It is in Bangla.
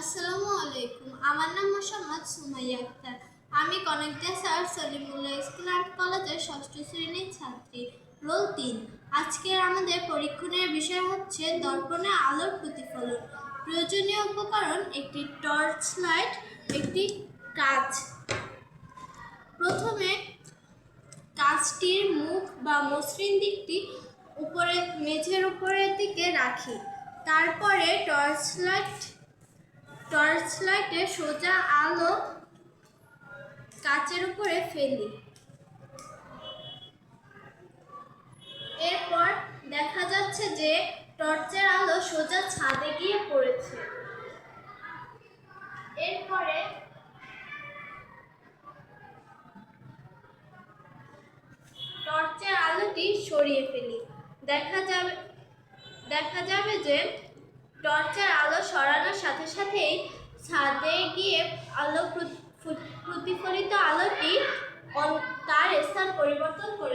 আসসালামু আলাইকুম। আমার নাম মোসাম্মদ সুমাইয়া আক্তার। আমি Konekdia sir Salimullah school and কলেজের ষষ্ঠ শ্রেণির ছাত্রী, রোল তিন। আজকের আমাদের পরীক্ষণের বিষয় হচ্ছে দর্পণে আলোর প্রতিফলন। প্রয়োজনীয় উপকরণ একটি টর্চ লাইট, একটি কাঁচ। প্রথমে কাঁচটির মুখ বা মসৃণ দিকটি উপরে, মেঝের উপরের দিকে রাখি। তারপরে টর্চ লাইট টর্চ লাইটে সোজা আলো কাচের উপরে ফেলি। এরপর দেখা যাচ্ছে যে টর্চের আলো সোজা ছাদে গিয়ে পড়েছে। এরপরে টর্চের আলোটি সরিয়ে ফেলি। দেখা যাবে দেখা যাবে যে টর্চের আলো সরানোর সাথেই ছাদে গিয়ে আলো প্রতিফলিত আলোটি তার স্থান পরিবর্তন করে